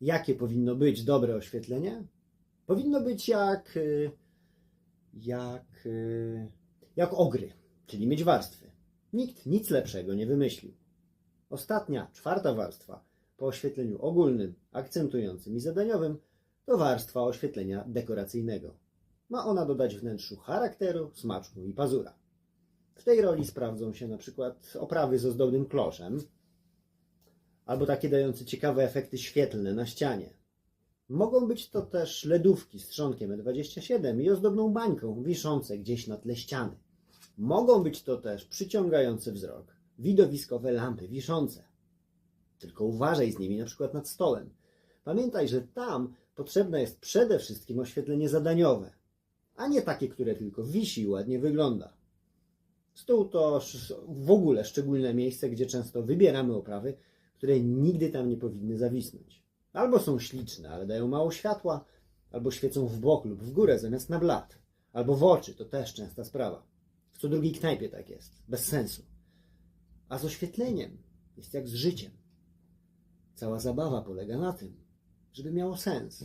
Jakie powinno być dobre oświetlenie? Powinno być jak. y, jak. y, jak ogry, czyli mieć warstwy. Nikt nic lepszego nie wymyślił. Ostatnia, czwarta warstwa po oświetleniu ogólnym, akcentującym i zadaniowym to warstwa oświetlenia dekoracyjnego. Ma ona dodać wnętrzu charakteru, smaczku i pazura. W tej roli sprawdzą się na przykład oprawy z ozdobnym kloszem, albo takie dające ciekawe efekty świetlne na ścianie. Mogą być to też ledówki z trzonkiem E27 i ozdobną bańką wiszące gdzieś na tle ściany. Mogą być to też przyciągający wzrok widowiskowe lampy wiszące. Tylko uważaj z nimi na przykład nad stołem. Pamiętaj, że tam potrzebne jest przede wszystkim oświetlenie zadaniowe, a nie takie, które tylko wisi i ładnie wygląda. Stół to w ogóle szczególne miejsce, gdzie często wybieramy oprawy, które nigdy tam nie powinny zawisnąć. Albo są śliczne, ale dają mało światła, albo świecą w bok lub w górę zamiast na blat, albo w oczy, to też częsta sprawa. W co drugiej knajpie tak jest, bez sensu. A z oświetleniem jest jak z życiem. Cała zabawa polega na tym, żeby miało sens.